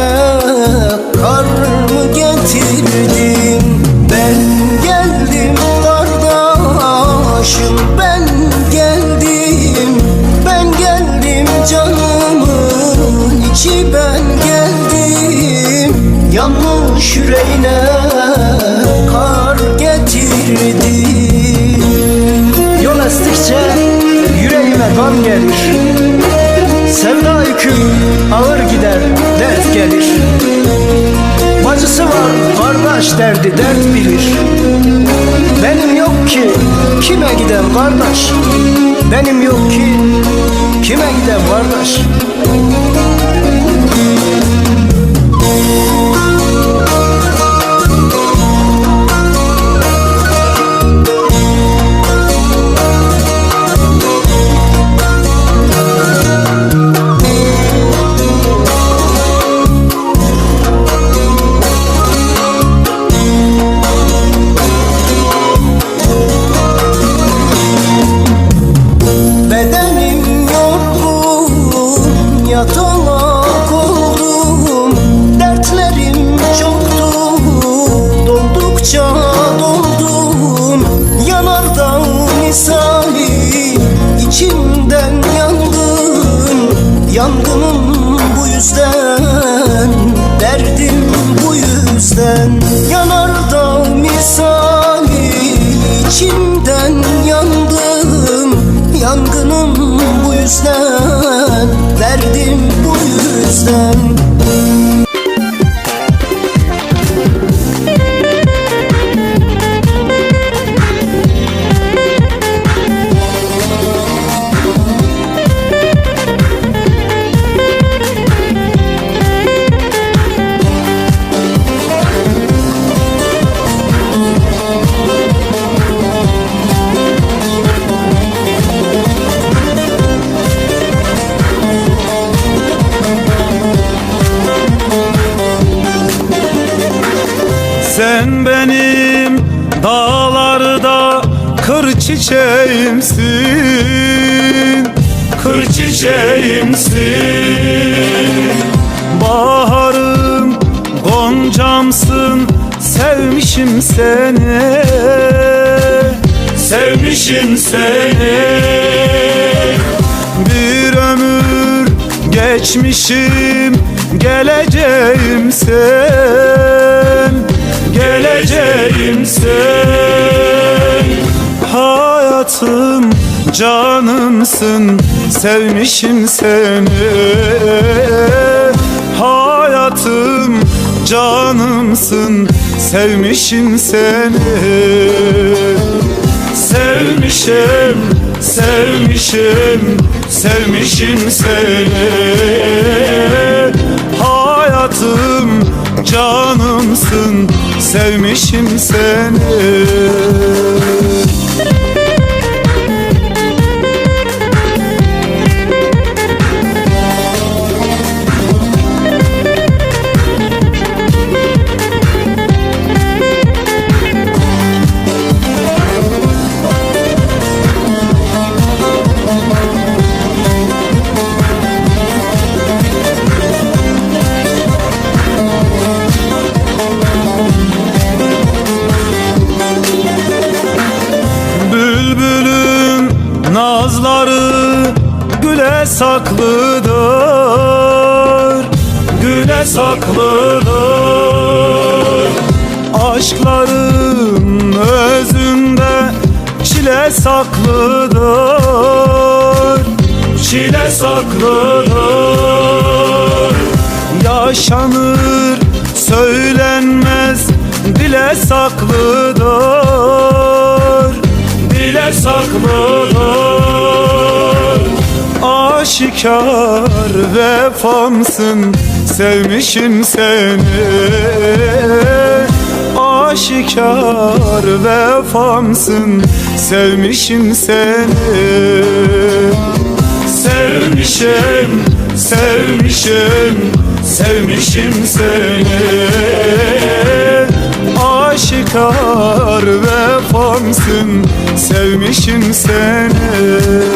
yüreğime kar mı getirdin Ben geldim kardeşim ben geldim. Ben geldim canımın içi ben geldim. Yanmış yüreğine kar getirdim. Yol estikçe yüreğime gam gelir. Sevda yüküm ağır gider derdi dert bilir. Benim yok ki kime gidem kardeş. Benim yok ki kime gidem kardeş bu yüzden derdim bu yüzden. Yanardağ misali içimden yandım Yangınım bu yüzden Derdim bu yüzden Sen benim dağlarda kır çiçeğimsin Kır çiçeğimsin. Baharım goncamsın Sevmişim seni. Sevmişim seni. Bir ömür geçmişim Geleceğim sen Geleceğim sen. Hayatım canımsın Sevmişim seni. Hayatım canımsın Sevmişim seni. Sevmişim, sevmişim, sevmişim seni. Hayatım, canımsın, sevmişim seni Güle saklıdır Aşkların özünde çile saklıdır Çile saklıdır Yaşanır söylenmez dile saklıdır Dile saklıdır Aşikar vefamsın sevmişim seni. Aşikar vefamsın sevmişim seni. Sevmişim, sevmişim, sevmişim seni. Aşikar vefamsın, sevmişim seni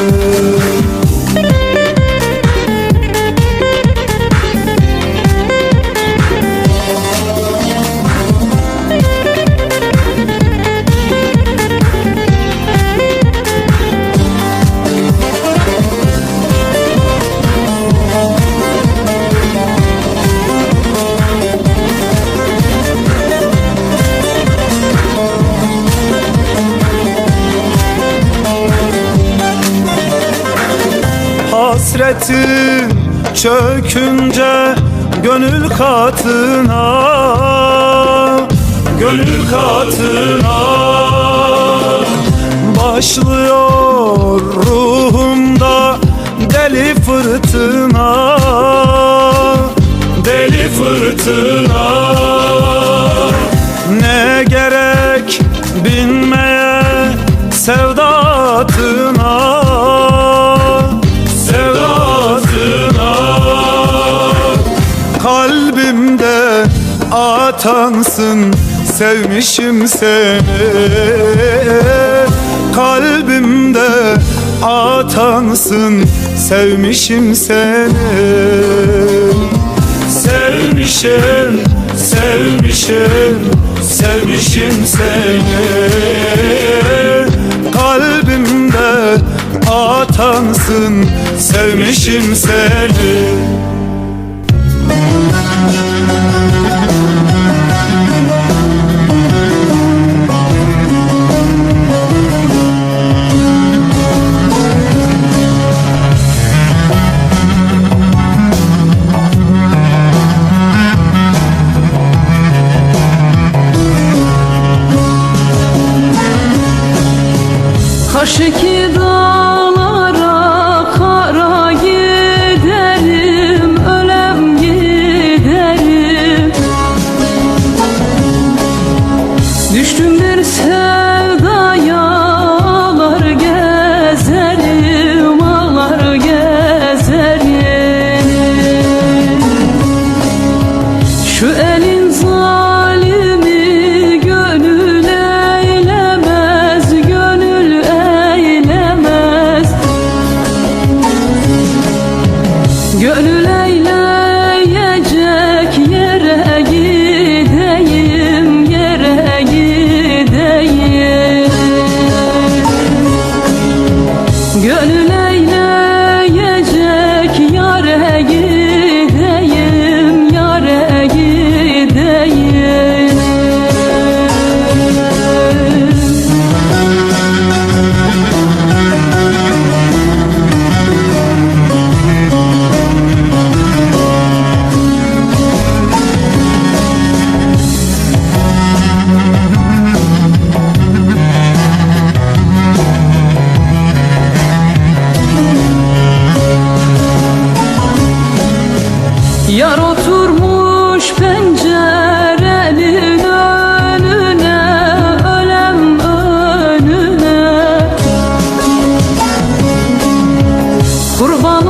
Hasretin çökünce gönül katına Gönül katına Başlıyor ruhumda deli fırtına Deli fırtına. Ne gerek binmeye Sevdatına atansın Sevmişim seni. Kalbimde atansın Sevmişim seni. Sevmişim, sevmişim, sevmişim seni. Kalbimde atansın Sevmişim seni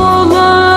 olan